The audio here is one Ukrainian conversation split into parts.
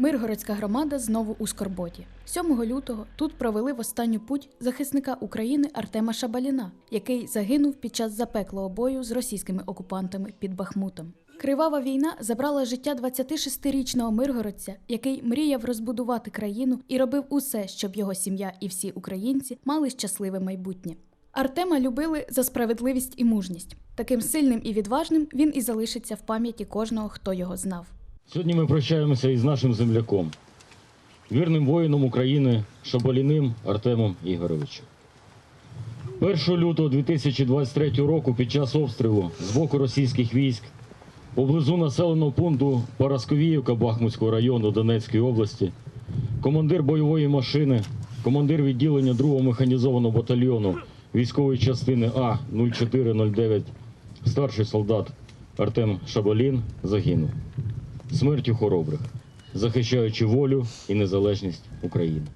Миргородська громада знову у Скорботі. 7 лютого тут провели в останню путь захисника України Артема Шабаліна, який загинув під час запеклого бою з російськими окупантами під Бахмутом. Кривава війна забрала життя 26-річного миргородця, який мріяв розбудувати країну і робив усе, щоб його сім'я і всі українці мали щасливе майбутнє. Артема любили за справедливість і мужність. Таким сильним і відважним він і залишиться в пам'яті кожного, хто його знав. Сьогодні ми прощаємося із нашим земляком, вірним воїном України Шабаліним Артемом Ігоровичем. 1 лютого 2023 року під час обстрілу з боку російських військ поблизу населеного пункту Парасковіївка Бахмутського району Донецької області, командир бойової машини, командир відділення 2-го механізованого батальйону військової частини А 0409, старший солдат Артем Шабалін загинув смертю хоробрих, захищаючи волю і незалежність України.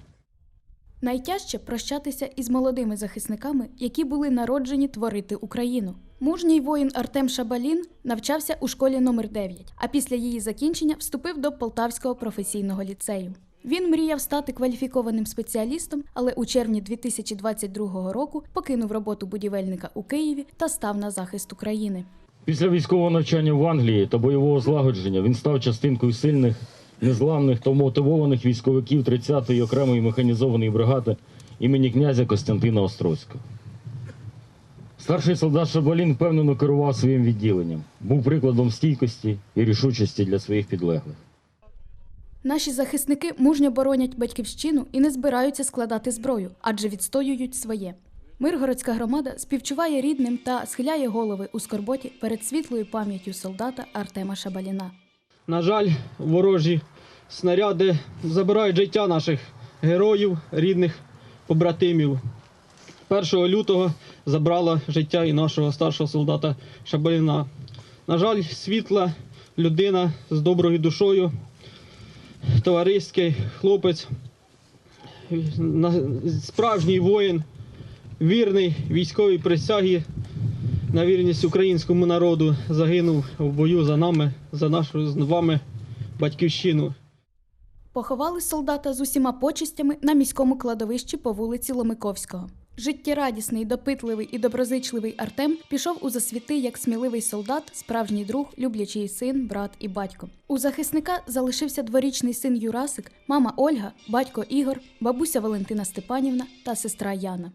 Найтяжче прощатися із молодими захисниками, які були народжені творити Україну. Мужній воїн Артем Шабалін навчався у школі номер 9, а після її закінчення вступив до Полтавського професійного ліцею. Він мріяв стати кваліфікованим спеціалістом, але у червні 2022 року покинув роботу будівельника у Києві та став на захист України. Після військового навчання в Англії та бойового злагодження він став частинкою сильних, незламних та мотивованих військовиків 30-ї окремої механізованої бригади імені князя Костянтина Острозького. Старший солдат Шабалін впевнено керував своїм відділенням, був прикладом стійкості і рішучості для своїх підлеглих. Наші захисники мужньо боронять батьківщину і не збираються складати зброю, адже відстоюють своє. Миргородська громада співчуває рідним та схиляє голови у скорботі перед світлою пам'яттю солдата Артема Шабаліна. На жаль, ворожі снаряди забирають життя наших героїв, рідних побратимів. 1 лютого забрала життя і нашого старшого солдата Шабаліна. На жаль, світла людина з доброю душою, товариський хлопець, справжній воїн, вірний військовій присягі на вірність українському народу загинув в бою за нами, за нашу з вами батьківщину. Поховали солдата з усіма почестями на міському кладовищі по вулиці Ломиковського. Життєрадісний, допитливий і доброзичливий Артем пішов у засвіти як сміливий солдат, справжній друг, люблячий син, брат і батько. У захисника залишився дворічний син Юрасик, мама Ольга, батько Ігор, бабуся Валентина Степанівна та сестра Яна.